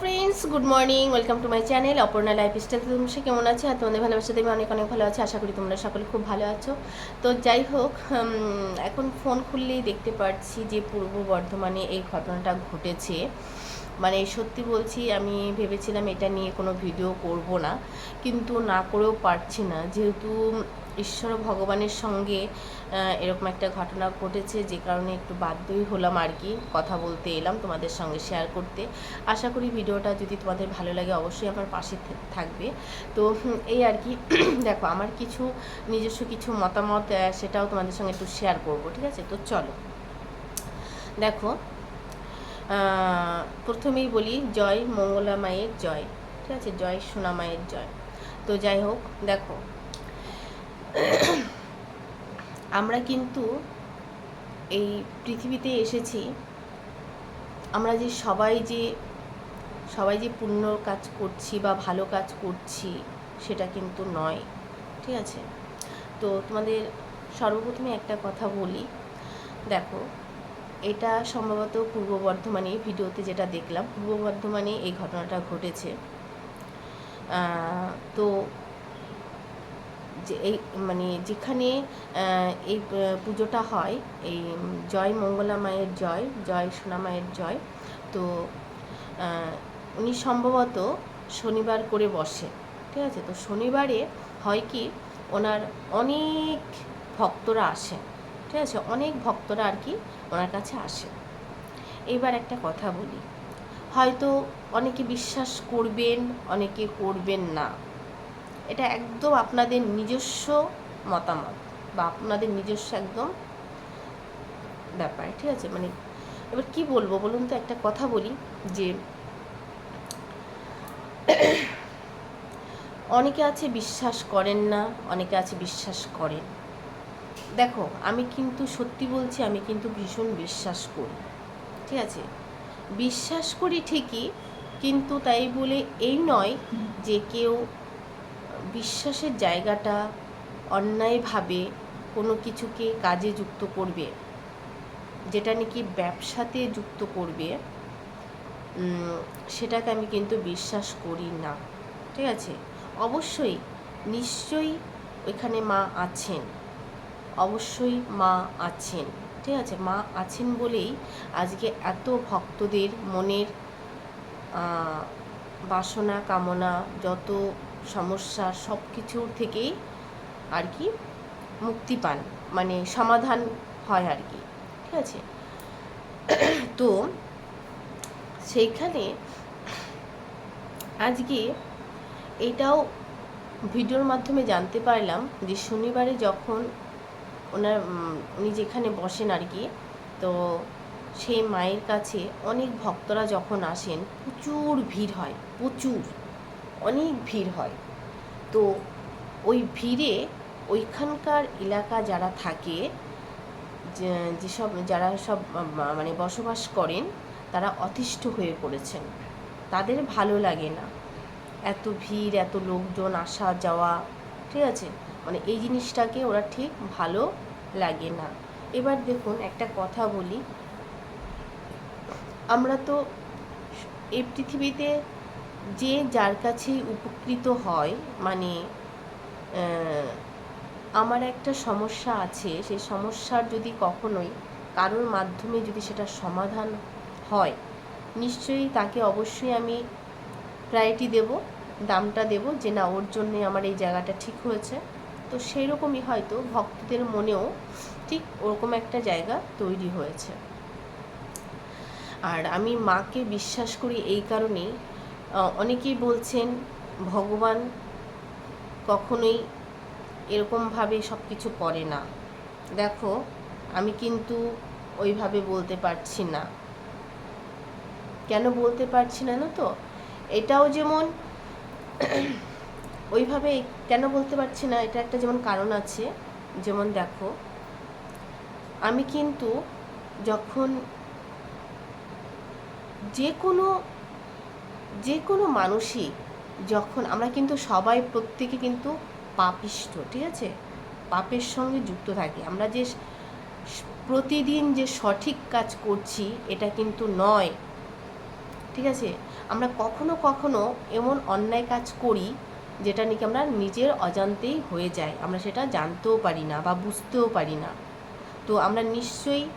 Friends good morning welcome to my channel Aparna lifestyle তুমি সে কেমন আছে? আর তোমাদের ভালোবাসাতে আমি অনেক অনেক ভালো আছি, আশা করি তোমরা সকলে খুব ভালো আছো। তো যাই হোক এখন ফোন খুললেই দেখতে পাচ্ছি যে পূর্ব বর্ধমানে এই ঘটনাটা ঘটেছে। মানে সত্যি বলছি, আমি ভেবেছিলাম এটা নিয়ে কোনো ভিডিও করব না, কিন্তু না করেও পারছি না। যেহেতু ঈশ্বর ভগবানের সঙ্গে এরকম একটা ঘটনা ঘটেছে যে কারণে একটু বাধ্যই হলাম আর কি, কথা বলতে এলাম তোমাদের সঙ্গে শেয়ার করতে। আশা করি ভিডিওটা যদি তোমাদের ভালো লাগে অবশ্যই আমার পাশে থাকবে। তো এই আর কি, দেখো আমার কিছু নিজস্ব কিছু মতামত সেটাও তোমাদের সঙ্গে একটু শেয়ার করব, ঠিক আছে? তো চলো। দেখো প্রথমেই বলি জয় মঙ্গলা মায়ের জয়, ঠিক আছে? জয় সোনা মায়ের জয়। তো যাই হোক, দেখো আমরা কিন্তু এই পৃথিবীতে এসেছি, আমরা যে সবাই যে সবাই যে পুণ্য কাজ করছি বা ভালো কাজ করছি সেটা কিন্তু নয়, ঠিক আছে? তো তোমাদের সর্বপ্রথমে একটা কথা বলি। দেখো, এটা সম্ভবত পূর্ব বর্ধমানে ভিডিওতে যেটা দেখলাম, পূর্ব বর্ধমানে এই ঘটনাটা ঘটেছে। তো যে এই মানে যেখানে এই পুজোটা হয়, এই জয় মঙ্গলা মায়ের জয় জয় সোনা মায়ের জয়, তো উনি সম্ভবত শনিবার করে বসে, ঠিক আছে? তো শনিবারে হয় কি, ওনার অনেক ভক্তরা আসে, ঠিক আছে? অনেক ভক্তরা আর কি ওনার কাছে আসে। এইবার একটা কথা বলি, হয়তো অনেকে বিশ্বাস করবেন, অনেকে করবেন না। এটা একদম আপনাদের নিজস্ব মতামত বা আপনাদের নিজস্ব একদম ব্যাপার, ঠিক আছে? মানে এবার কি বলব বলুন তো? একটা কথা বলি যে অনেকে আছে বিশ্বাস করেন না, অনেকে আছে বিশ্বাস করেন। দেখো, আমি কিন্তু সত্যি বলছি, আমি কিন্তু ভীষণ বিশ্বাস করি, ঠিক আছে? বিশ্বাস করি ঠিকই, কিন্তু তাই বলে এই নয় যে কেউ বিশ্বাসের জায়গাটা অন্যায়ভাবে কোনো কিছুকে কাজে যুক্ত করবে, যেটা নাকি ব্যবসাতে যুক্ত করবে সেটাকে আমি কিন্তু বিশ্বাস করি না। ঠিক আছে? অবশ্যই নিশ্চয়ই ওইখানে মা আছেন। অবশ্যই মা আছেন। ঠিক আছে? মা আছেন বলেই আজকে এত ভক্তদের মনের বাসনা, কামনা, যত সমস্যা সব কিছুর থেকেই আর কি মুক্তি পান মানে সমাধান হয় আর কি, ঠিক আছে? তো সেইখানে আজকে এটাও ভিডিওর মাধ্যমে জানতে পারলাম যে শনিবারে যখন ওনার উনি যেখানে বসেন আর কি, তো সেই মায়ের কাছে অনেক ভক্তরা যখন আসেন প্রচুর ভিড় হয়, প্রচুর। অনেক ভিড় হয়। তো ওই ভিড়ে ওইখানকার এলাকা যারা থাকে যেসব, যারা সব মানে বসবাস করেন, তারা অতিষ্ঠ হয়ে পড়েছেন। তাদের ভালো লাগে না। এত ভিড়, এত লোকজন আসা, যাওয়া, ঠিক আছে? মানে এই জিনিসটাকে ওরা ঠিক ভালো লাগে না। এবার দেখুন, একটা কথা বলি। আমরা তো এই পৃথিবীতে যে যার কাছেই উপকৃত হয় মানে আমার একটা সমস্যা আছে, সেই সমস্যার যদি কখনোই কারোর মাধ্যমে যদি সেটা সমাধান হয়, নিশ্চয়ই তাকে অবশ্যই আমি প্রায়োরিটি দেব, দামটা দেব যে না, ওর জন্যে আমার এই জায়গাটা ঠিক হয়েছে। তো সেই রকমই হয়তো ভক্তদের মনেও ঠিক ওরকম একটা জায়গা তৈরি হয়েছে। আর আমি মাকে বিশ্বাস করি এই কারণেই অনেকেই বলছেন ভগবান কখনোই এরকমভাবে সব কিছু করে না। দেখো, আমি কিন্তু ওইভাবে বলতে পারছি না। কেন বলতে পারছি না না তো? এটাও যেমন ওইভাবে কেন বলতে পারছি না? এটা একটা যেমন কারণ আছে। যেমন দেখো, আমি কিন্তু যখন যে কোনো যে কোনো মানুষই যখন, আমরা কিন্তু সবাই প্রত্যেকে কিন্তু পাপিষ্ট ঠিক আছে? পাপের সঙ্গে যুক্ত থাকি। আমরা যে প্রতিদিন যে সঠিক কাজ করছি, এটা কিন্তু নয়। ঠিক আছে? আমরা কখনো কখনো এমন অন্যায় কাজ করি, যেটা নাকি আমরা নিজের অজান্তেই হয়ে যায়। আমরা সেটা জানতেও পারি না বা বুঝতেও পারি না। তো আমরা নিশ্চয়ই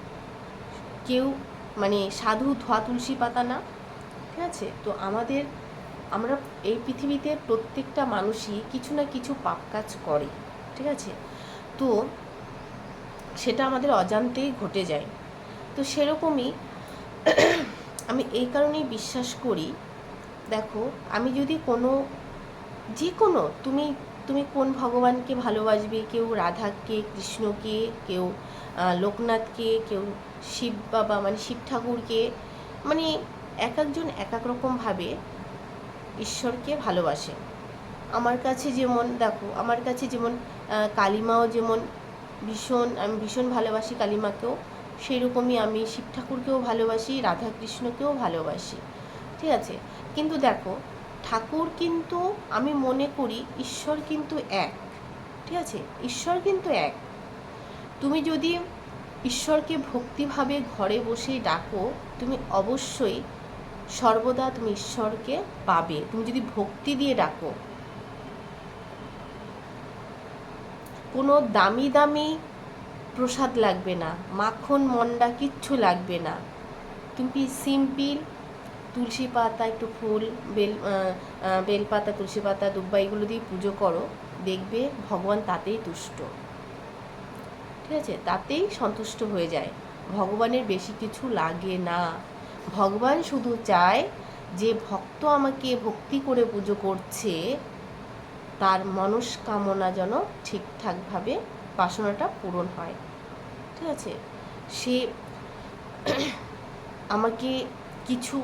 কেউ মানে সাধু ধোয়া তুলসী পাতা না ঠিক আছে, তো আমাদের, আমরা এই পৃথিবীতে প্রত্যেকটা মানুষই কিছু না কিছু পাপ কাজ করে, ঠিক আছে? তো সেটা আমাদের অজান্তেই ঘটে যায়। তো সেরকমই আমি এই কারণেই বিশ্বাস করি, দেখো, আমি যদি কোনো যে কোনো তুমি তুমি কোন ভগবানকে ভালোবাসবে, কেউ রাধাকে, কৃষ্ণকে, কেউ লোকনাথকে, কেউ শিব বাবা মানে শিব ঠাকুরকে মানে এক একজন এক এক রকমভাবে ঈশ্বরকে ভালোবাসে। আমার কাছে যেমন, দেখো, আমার কাছে যেমন কালিমাও যেমন ভীষণ, আমি ভীষণ ভালোবাসি কালিমাকেও সেই রকমই আমি শিব ঠাকুরকেও ভালোবাসি, রাধাকৃষ্ণকেও ভালোবাসি। ঠিক আছে? কিন্তু দেখো, ঠাকুর কিন্তু আমি মনে করি ঈশ্বর কিন্তু এক। ঠিক আছে? ঈশ্বর কিন্তু এক। তুমি যদি ঈশ্বরকে ভক্তিভাবে ঘরে বসে ডাকো, তুমি অবশ্যই সর্বদা তুমি ঈশ্বরকে পাবে। তুমি যদি ভক্তি দিয়ে ডাকো, কোনো দামি দামি প্রসাদ লাগবে না, মাখন, মন্ডা, কিচ্ছু লাগবে না। তুমি সিম্পল তুলসী পাতা, একটু ফুল, বেল বেলপাতা, তুলসী পাতা, দুব্বা, এগুলো দিয়ে পুজো করো। দেখবে ভগবান তাতেই তুষ্ট। ঠিক আছে? তাতেই সন্তুষ্ট হয়ে যায়। ভগবানের বেশি কিছু লাগে না। ভগবান শুধু চায় যে ভক্ত আমাকে ভক্তি করে পুজো করছে, তার মনস্কামনা যেন ঠিকঠাকভাবে বাসনাটা পূরণ হয়। ঠিক আছে? সে আমাকে কিছু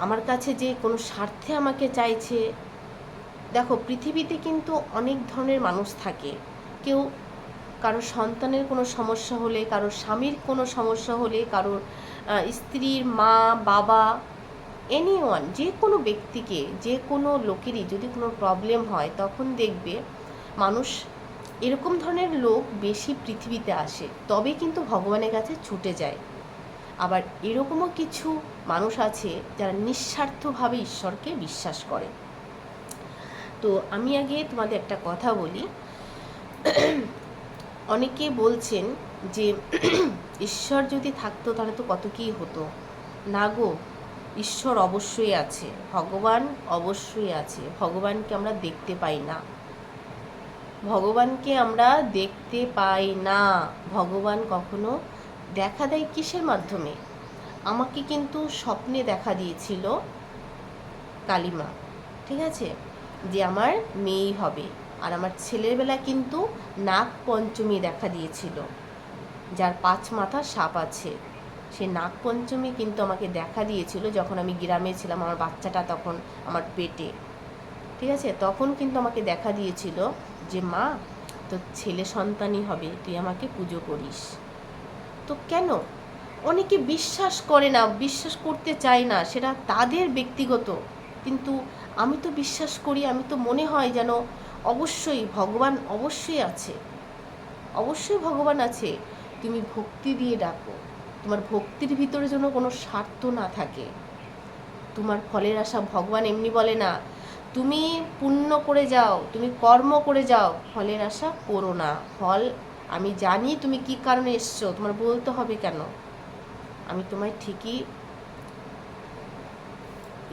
আমার কাছে যে কোনো স্বার্থে আমাকে চাইছে, দেখো, পৃথিবীতে কিন্তু অনেক ধরনের মানুষ থাকে। কেউ কারোর সন্তানের কোনো সমস্যা হলে, কারও স্বামীর কোনো সমস্যা হলে কারোর স্ত্রীর মা, বাবা এনি ওয়ান যে কোনো ব্যক্তিকে যে কোনো লোকেরই যদি কোনো প্রবলেম হয়, তখন দেখবে মানুষ এরকম ধরনের লোক বেশি পৃথিবীতে আসে, তবে কিন্তু ভগবানের কাছে ছুটে যায়। আবার এরকমও কিছু মানুষ আছে যারা নিঃস্বার্থভাবে ঈশ্বরকে বিশ্বাস করে। তো আমি আগে তোমাদের একটা কথা বলি। অনেকে বলছেন যে ঈশ্বর যদি থাকতো, তাহলে তো কত কী হতো? না গো, ঈশ্বর অবশ্যই আছে, ভগবান অবশ্যই আছে, ভগবানকে আমরা দেখতে পাই না। ভগবানকে আমরা দেখতে পাই না। ভগবান কখনো দেখা দেয় কিসের মাধ্যমে? আমাকে কিন্তু স্বপ্নে দেখা দিয়েছিল কালিমা, ঠিক আছে? যে আমার মেয়েই হবে। আর আমার ছেলের বেলা কিন্তু নাগ পঞ্চমী দেখা দিয়েছিল। যার পাঁচ মাথা সাপ আছে। সে নাগপঞ্চমী কিন্তু আমাকে দেখা দিয়েছিল যখন আমি গ্রামে ছিলাম আমার বাচ্চাটা তখন আমার পেটে। ঠিক আছে? তখন কিন্তু আমাকে দেখা দিয়েছিল যে, মা, তোর ছেলে সন্তানই হবে, তুই আমাকে পুজো করিস। তো কেন? অনেকে বিশ্বাস করে না, বিশ্বাস করতে চায় না, সেটা তাদের ব্যক্তিগত। কিন্তু আমি তো বিশ্বাস করি, আমি তো মনে হয় যেন অবশ্যই ভগবান অবশ্যই আছে। অবশ্যই ভগবান আছে। তুমি ভক্তি দিয়ে ডাকো। তোমার ভক্তির ভিতরে যেন কোনো স্বার্থ না থাকে। তোমার ফলের আশা ভগবান এমনি বলে না, তুমি পুণ্য করে যাও, তুমি কর্ম করে যাও, ফলের আশা করো না। ফল, আমি জানি তুমি কি কারণে এসছো, তোমার বলতে হবে কেন? আমি তোমায় ঠিকই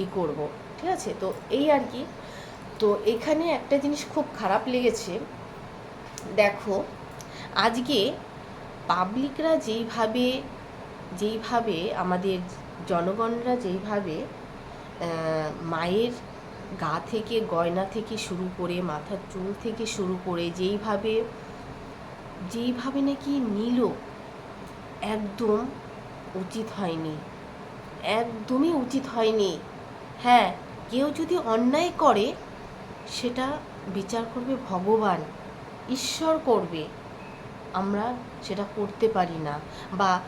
ই করব। ঠিক আছে? তো এই আর কি। তো এখানে একটা জিনিস খুব খারাপ লেগেছে। দেখো, আজকে পাবলিকরা যেইভাবে যেইভাবে আমাদের জনগণরা যেইভাবে মায়ের গা থেকে, গয়না থেকে শুরু করে, মাথার চুল থেকে শুরু করে যেইভাবে যেইভাবে নাকি নিল, একদম উচিত হয়নি। একদমই উচিত হয়নি। হ্যাঁ কেউ যদি অন্যায় করে, সেটা বিচার করবে ভগবান। ঈশ্বর করবে। আমরা সেটা করতে পারি না। বা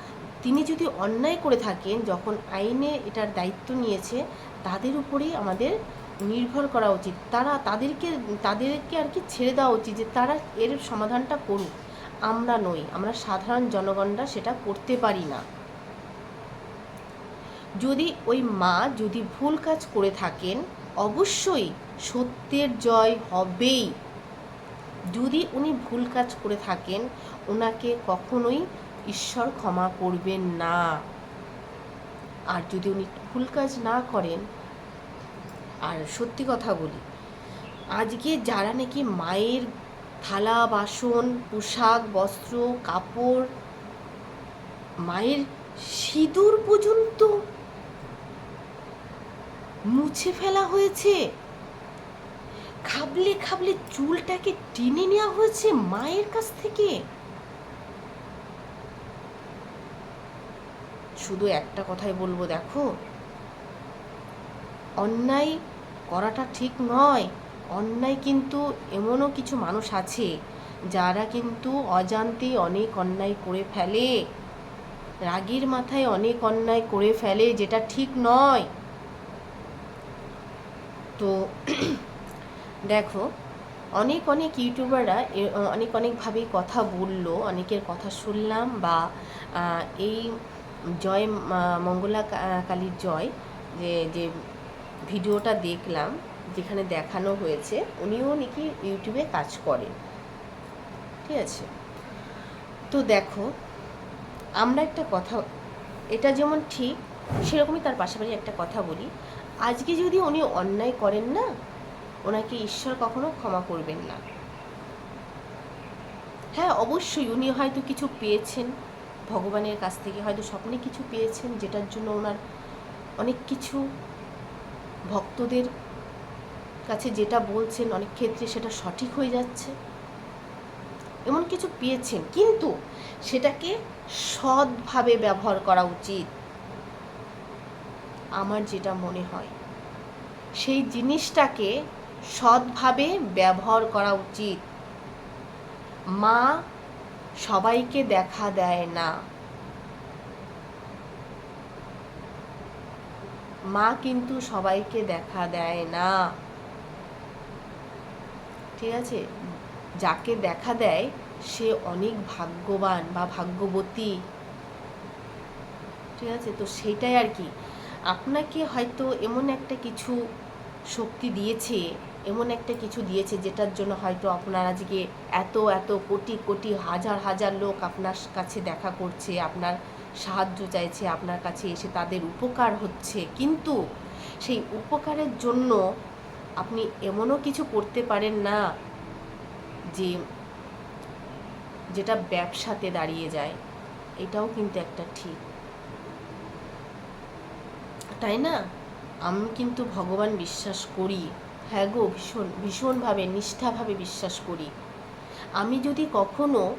তিনি যদি অন্যায় করে থাকেন, যখন আইনে এটার দায়িত্ব নিয়েছে, তাদের উপরেই আমাদের নির্ভর করা উচিত। তারা তাদেরকে তাদেরকে আর কি ছেড়ে দেওয়া উচিত যে তারা এর সমাধানটা করুক। আমরা নই, আমরা সাধারণ জনগণরা সেটা করতে পারি না। যদি ওই মা যদি ভুল কাজ করে থাকেন, অবশ্যই সত্যের জয় হবেই। যদি উনি ভুল কাজ করে থাকেন ওনাকে কখনোই ঈশ্বর ক্ষমা করবেন না। আর যদি উনি ভুল কাজ না করেন, আর সত্যি কথা বলি, আজকে যারা নাকি মায়ের থালা, বাসন, পোশাক, বস্ত্র, কাপড়, মায়ের সিঁদুর পর্যন্ত মুছে ফেলা হয়েছে, খাবলে খাবলে চুলটাকে টেনে নেওয়া হয়েছে মায়ের কাছ থেকে। শুধু একটা কথাই বলব, দেখো। অন্যায় করাটা ঠিক নয়। অন্যায় কিন্তু এমনও কিছু মানুষ আছে, যারা কিন্তু অজান্তে অনেক অন্যায় করে ফেলে। রাগের মাথায় অনেক অন্যায় করে ফেলে, যেটা ঠিক নয়। তো দেখো, অনেক অনেক ইউটিউবাররা অনেক অনেকভাবেই কথা বলল, অনেকের কথা শুনলাম বা এই জয় মঙ্গলা কালীর জয়, যে যে ভিডিওটা দেখলাম, যেখানে দেখানো হয়েছে, উনিও নাকি ইউটিউবে কাজ করেন। ঠিক আছে? তো দেখো, আমরা একটা কথা, এটা যেমন ঠিক, সেরকমই তার পাশাপাশি একটা কথা বলি। আজকে যদি উনি অন্যায় করেন না, ওনাকে ঈশ্বর কখনো ক্ষমা করবেন না। হ্যাঁ অবশ্যই উনি হয়তো কিছু পেয়েছেন ভগবানের কাছ থেকে হয়তো স্বপ্নে কিছু পেয়েছেন, যেটার জন্য ওনার অনেক কিছু ভক্তদের কাছে যেটা বলছেন, অনেক ক্ষেত্রে সেটা সঠিক হয়ে যাচ্ছে। এমন কিছু পেয়েছেন, কিন্তু সেটাকে সৎভাবে ব্যবহার করা উচিত। আমার যেটা মনে হয়, সেই জিনিসটাকে সৎভাবে ব্যবহার করা উচিত। মা সবাইকে দেখা দেয় না। মা কিন্তু সবাইকে দেখা দেয় না। ঠিক আছে? যাকে দেখা দেয়, সে অনেক ভাগ্যবান বা ভাগ্যবতী। ঠিক আছে? তো সেটাই আর কি। আপনাকে হয়তো এমন একটা কিছু শক্তি দিয়েছে এমন একটা কিছু দিয়েছে যেটার জন্য হয়তো আপনার আজকে এত এত কোটি কোটি, হাজার হাজার লোক আপনার কাছে দেখা করছে, আপনার সাহায্য চাইছে, আপনার কাছে এসে তাদের উপকার হচ্ছে। কিন্তু সেই উপকারের জন্য আপনি এমনও কিছু করতে পারেন না যে যেটা ব্যবসাতে দাঁড়িয়ে যায়। এটাও কিন্তু একটা ঠিক। তাই না? আমি কিন্তু ভগবান বিশ্বাস করি। হ্যাঁ গো, ভীষণ, ভীষণভাবে, নিষ্ঠাভাবে বিশ্বাস করি। আমি যদি কখনো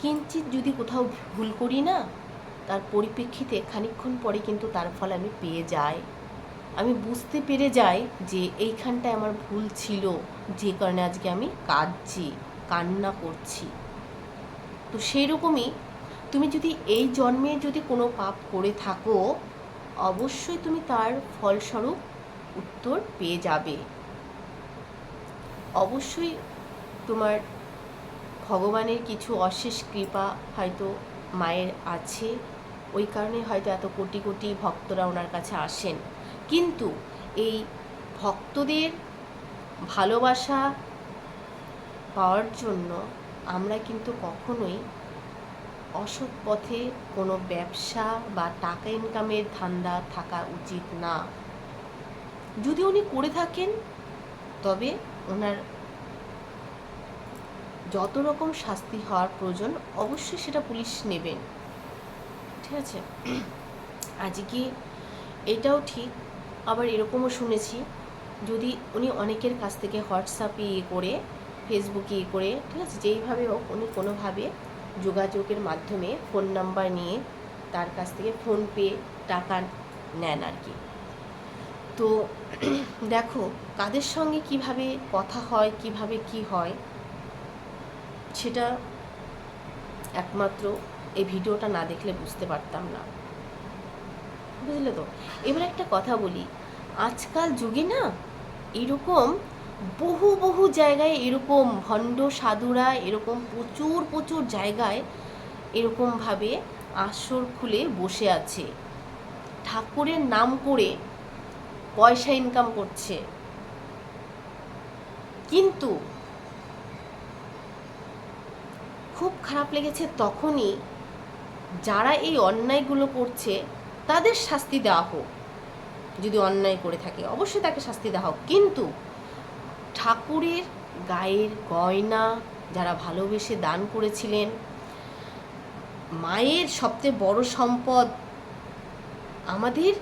কিঞ্চিত যদি কোথাও ভুল করি না, তার পরিপ্রেক্ষিতে খানিকক্ষণ পরে কিন্তু তার ফল আমি পেয়ে যাই। আমি বুঝতে পেরে যাই যে এইখানটায় আমার ভুল ছিল, যে কারণে আজকে আমি কাঁদছি, কান্না করছি। তো সেই রকমই তুমি যদি এই জন্মে যদি কোনো পাপ করে থাকো, অবশ্যই তুমি তার ফলস্বরূপ উত্তর পেয়ে যাবে। অবশ্যই তোমার ভগবানের কিছু অশেষ কৃপা হয়তো মায়ের আছে। ওই কারণে হয়তো এত কোটি কোটি ভক্তরা ওনার কাছে আসেন। কিন্তু এই ভক্তদের ভালোবাসা পাওয়ার জন্য আমরা কিন্তু কখনোই অসৎ পথে কোনো ব্যবসা বা টাকা ইনকামের ধান্দা থাকা উচিত না। যদি উনি করে থাকেন, তবে ওনার যত রকম শাস্তি হওয়ার প্রয়োজন অবশ্যই সেটা পুলিশ নেবেন। ঠিক আছে? আজকে এটাও ঠিক, আবার এরকমও শুনেছি, যদি উনি অনেকের কাছ থেকে হোয়াটসঅ্যাপে ইয়ে করে, ফেসবুকে ইয়ে করে, ঠিক আছে, যেইভাবে হোক উনি কোনোভাবে যোগাযোগের মাধ্যমে ফোন নাম্বার নিয়ে তার কাছ থেকে ফোনপে টাকা নেন আর কি। তো দেখো, কাদের সঙ্গে কীভাবে কথা হয়, কীভাবে কি হয়, সেটা একমাত্র এই ভিডিওটা না দেখলে বুঝতে পারতাম না। বুঝলে তো? এবার একটা কথা বলি, আজকাল যুগে না এরকম বহু বহু জায়গায় এরকম ভণ্ড সাধুরা এরকম প্রচুর প্রচুর জায়গায় এরকমভাবে আসর খুলে বসে আছে। ঠাকুরের নাম করে পয়সা ইনকাম করছে। কিন্তু খুব খারাপ লেগেছে তখনই যারা এই অন্যায়গুলো করছে, তাদের শাস্তি দেওয়া হোক। যদি অন্যায় করে থাকে, অবশ্যই তাকে শাস্তি দেওয়া হোক। কিন্তু ঠাকুরের গায়ের গয়না যারা ভালোবেসে দান করেছিলেন, মায়ের সবচেয়ে বড় সম্পদ আমাদের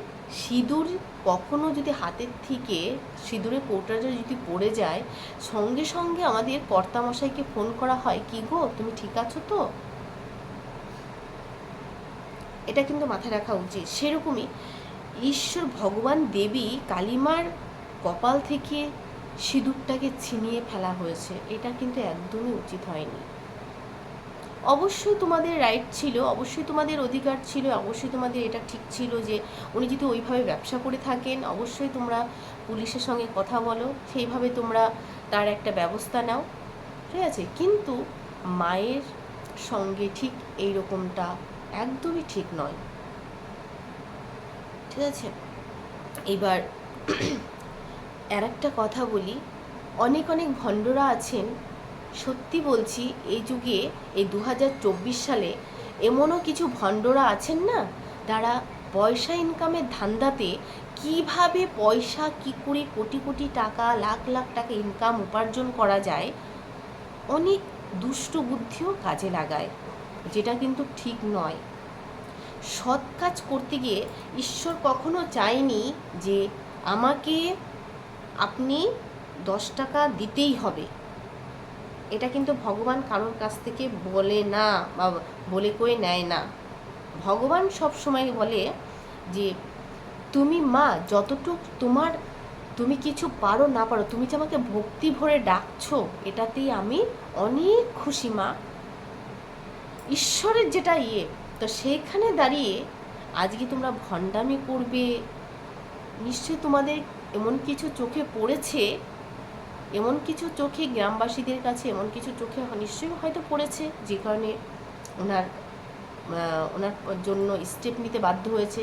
সিঁদুর কখনো যদি হাতের থেকে সিঁদুরে কৌটাটা যদি পড়ে যায়, সঙ্গে সঙ্গে আমাদের কর্তামশাইকে ফোন করা হয়, কি গো, তুমি ঠিক আছো তো? এটা কিন্তু মাথায় রাখা উচিত। সেরকমই ঈশ্বর ভগবান দেবী কালিমার কপাল থেকে সিঁদুরটাকে ছিনিয়ে ফেলা হয়েছে। এটা কিন্তু একদমই উচিত হয়নি। অবশ্যই তোমাদের রাইট ছিল, অবশ্যই তোমাদের অধিকার ছিল, অবশ্যই তোমাদের এটা ঠিক ছিল যে উনি যদি ওইভাবে ব্যবসা করে থাকেন, অবশ্যই তোমরা পুলিশের সঙ্গে কথা বলো, সেইভাবে তোমরা তার একটা ব্যবস্থা নাও, ঠিক আছে? কিন্তু মায়ের সঙ্গে ঠিক এই রকমটা একদমই ঠিক নয়। ঠিক আছে? এবার আর একটা কথা বলি, অনেক অনেক ভণ্ডরা আছেন সত্যি বলছি, এই যুগে, এই দু হাজার চব্বিশ সালে এমনও কিছু ভণ্ডরা আছেন না? যারা পয়সা ইনকামের ধান্দাতে কীভাবে পয়সা, কি করে কোটি কোটি টাকা, লাখ লাখ টাকা ইনকাম উপার্জন করা যায়, অনেক দুষ্ট বুদ্ধিও কাজে লাগায়। যেটা কিন্তু ঠিক নয়। সৎ কাজ করতে গিয়ে ঈশ্বর কখনো চায়নি যে আমাকে আপনি দশ টাকা দিতেই হবে। এটা কিন্তু ভগবান কারোর কাছ থেকে বলে না বা বলে কয়ে নেয় না। ভগবান সব সময় বলে যে, তুমি মা, যতটুক তোমার, তুমি কিছু পারো না পারো, তুমি যে আমাকে ভক্তি ভরে ডাকছো, এটাতেই আমি অনেক খুশি মা। ঈশ্বরের যেটা ইয়ে তো সেইখানে দাঁড়িয়ে আজকে তোমরা ভণ্ডামি করবে, নিশ্চয়ই তোমাদের এমন কিছু চোখে পড়েছে এমন কিছু চোখে গ্রামবাসীদের কাছে এমন কিছু চোখে নিশ্চয়ই হয়তো পড়েছে, যে কারণে ওনার ওনার জন্য স্টেপ নিতে বাধ্য হয়েছে,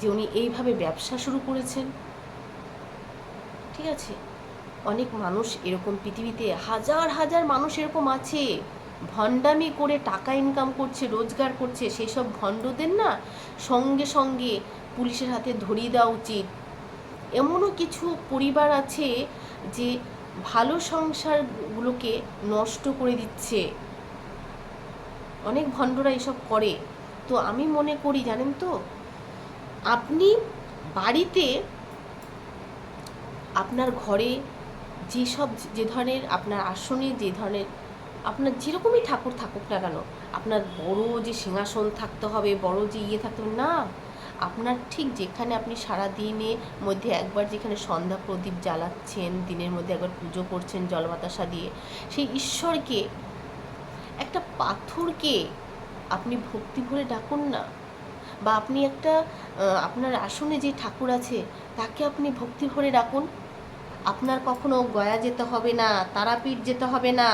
যে উনি এইভাবে ব্যবসা শুরু করেছেন। ঠিক আছে? অনেক মানুষ এরকম পৃথিবীতে, হাজার হাজার মানুষ এরকম আছে, ভণ্ডামি করে টাকা ইনকাম করছে, রোজগার করছে সেই সব ভণ্ডদের না সঙ্গে সঙ্গে পুলিশের হাতে ধরিয়ে দেওয়া উচিত। এমনও কিছু পরিবার আছে যে ভালো সংসারগুলোকে নষ্ট করে দিচ্ছে। অনেক ভণ্ডরা এসব করে। তো আমি মনে করি, জানেন তো, আপনি বাড়িতে আপনার ঘরে যেসব যে ধরনের আপনার আসনে যে ধরনের আপনার যেরকমই ঠাকুর থাকুক না কেন, আপনার বড় যে সিংহাসন থাকতে হবে, বড় যে ইয়ে থাকতে হবে, না। আপনার ঠিক যেখানে আপনি সারা দিনে মধ্যে একবার যেখানে সন্ধ্যা প্রদীপ জ্বালাচ্ছেন, দিনের মধ্যে একবার পুজো করছেন জল বাতাসা দিয়ে, সেই ঈশ্বরকে, একটা পাথরকে আপনি ভক্তি ভরে ডাকুন না। বা আপনি একটা আপনার আসনে যে ঠাকুর আছে, তাকে আপনি ভক্তি ভরে ডাকুন। আপনার কখনো গয়া যেতে হবে না, তারাপীঠ যেতে হবে না,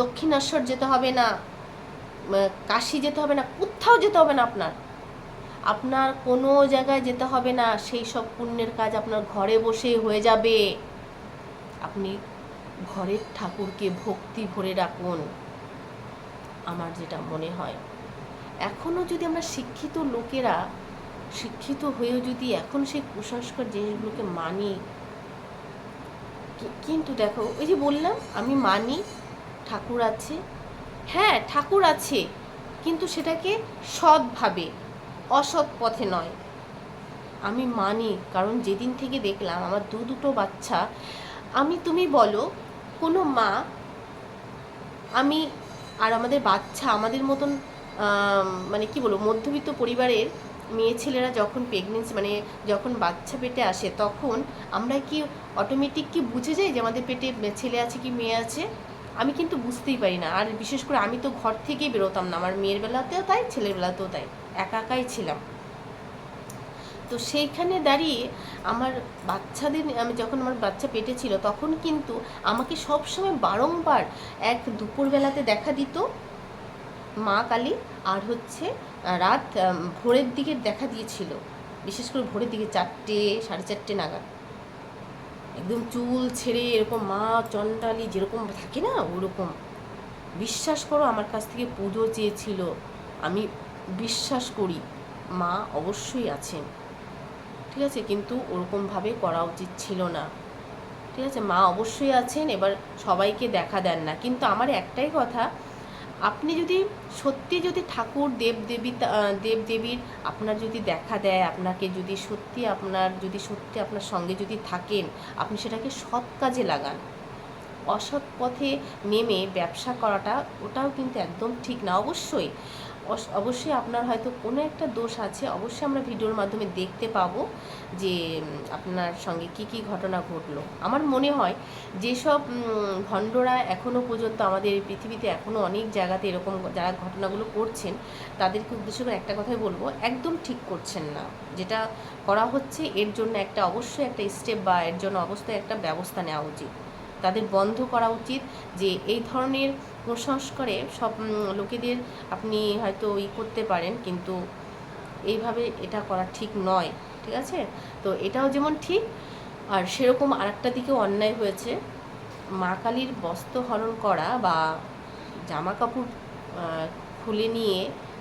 দক্ষিণেশ্বর যেতে হবে না কাশি যেতে হবে না, কোথাও যেতে হবে না আপনার। আপনার কোনো জায়গায় যেতে হবে না, সেই সব পুণ্যের কাজ আপনার ঘরে বসে হয়ে যাবে। আপনি ঘরের ঠাকুরকে ভক্তি ভরে রাখুন আমার যেটা মনে হয়। এখনও যদি আমরা শিক্ষিত লোকেরা, শিক্ষিত হয়েও যদি এখন সেই কুসংস্কার জিনিসগুলোকে মানি কিন্তু দেখো, ওই যে বললাম, আমি মানি, ঠাকুর আছে। হ্যাঁ ঠাকুর আছে, কিন্তু সেটাকে সৎভাবে অসৎ পথে নয়। আমি মানি, কারণ যেদিন থেকে দেখলাম আমার দু দুটো বাচ্চা, আমি তুমি বলো, কোনো মা, আমি আর আমাদের বাচ্চা, আমাদের মতন মানে কি বলব, মধ্যবিত্ত পরিবারের মেয়ে ছেলেরা যখন প্রেগনেন্সি মানে যখন বাচ্চা পেটে আসে, তখন আমরা কি অটোমেটিক কি বুঝে যাই যে আমাদের পেটে ছেলে আছে কি মেয়ে আছে? আমি কিন্তু বুঝতেই পারি না। আর বিশেষ করে আমি তো ঘর থেকেই বেরোতাম না। আমার মেয়ের বেলাতেও তাই, ছেলের বেলাতেও তাই। একা একাই ছিলাম। তো সেইখানে দাঁড়িয়ে আমার বাচ্চাদের আমি যখন আমার বাচ্চা পেটে ছিল, তখন কিন্তু আমাকে সবসময় বারংবার এক দুপুরবেলাতে দেখা দিত মা কালী আর হচ্ছে রাত ভোরের দিকে দেখা দিয়েছিল। বিশেষ করে ভোরের দিকে চারটে, সাড়ে চারটে নাগাদ। একদম চুল ছেড়ে এরকম মা চণ্ডালি যেরকম থাকে না, ওরকম। বিশ্বাস করো আমার কাছ থেকে পুজো চেয়েছিল। আমি বিশ্বাস করি, মা অবশ্যই আছেন। ঠিক আছে? কিন্তু ওরকমভাবে করা উচিত ছিল না। ঠিক আছে? মা অবশ্যই আছেন, এবার সবাইকে দেখা দেন না। কিন্তু আমার একটাই কথা, আপনি যদি সত্যি যদি ঠাকুর দেব দেবী দেব দেবীর আপনার যদি দেখা দেয়, আপনাকে যদি সত্যি আপনার, যদি সত্যি আপনার সঙ্গে যদি থাকেন, আপনি সেটাকে সৎ কাজে লাগান। অসৎ পথে নেমে ব্যবসা করাটা ওটাও কিন্তু একদম ঠিক না। অবশ্যই অবশ্যই আপনার হয়তো কোনো একটা দোষ আছে, অবশ্যই আমরা ভিডিওর মাধ্যমে দেখতে পাবো যে আপনার সঙ্গে কি কি ঘটনা ঘটলো। আমার মনে হয় যেসব ভণ্ডরা এখনও পর্যন্ত আমাদের পৃথিবীতে এখনও অনেক জায়গাতে এরকম যারা ঘটনাগুলো করছেন, তাদেরকে উদ্দেশ্য করে একটা কথাই বলব, একদম ঠিক করছেন না। যেটা করা হচ্ছে, এর জন্য একটা অবশ্যই একটা স্টেপ বা এর জন্য অবশ্যই একটা ব্যবস্থা নেওয়া উচিত। তাদের বন্ধ করা উচিত যে, এই ধরনের কুসংস্কারে সব লোকেদের আপনি হয়তো ই করতে পারেন, কিন্তু এইভাবে এটা করা ঠিক নয়, ঠিক আছে? তো এটাও যেমন ঠিক, আর সেরকম আরেকটা দিকেও অন্যায় হয়েছে। মা কালীর বস্ত্র হরণ করা বা জামা কাপড় খুলে নিয়ে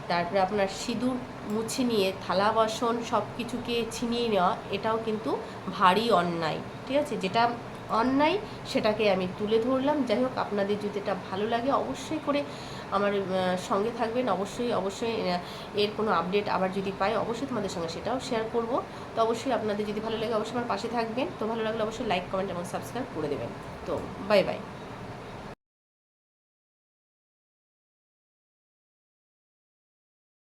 তারপরে আপনার সিঁদুর মুছে নিয়ে থালা বাসন সব কিছুকে ছিনিয়ে নেওয়া, এটাও কিন্তু ভারী অন্যায়, ঠিক আছে? যেটা অন্যায়, সেটাকে আমি তুলে ধরলাম। যাই হোক, আপনাদের যদি এটা ভালো লাগে, অবশ্যই করে আমার সঙ্গে থাকবেন। অবশ্যই অবশ্যই এর কোনো আপডেট আবার যদি পাই, অবশ্যই তোমাদের সঙ্গে সেটাও শেয়ার করব। তো অবশ্যই আপনাদের যদি ভালো লাগে, অবশ্যই আমার পাশে থাকবেন। তো ভালো লাগলে অবশ্যই লাইক কমেন্ট এবং সাবস্ক্রাইব করে দেবেন। তো বাই বাই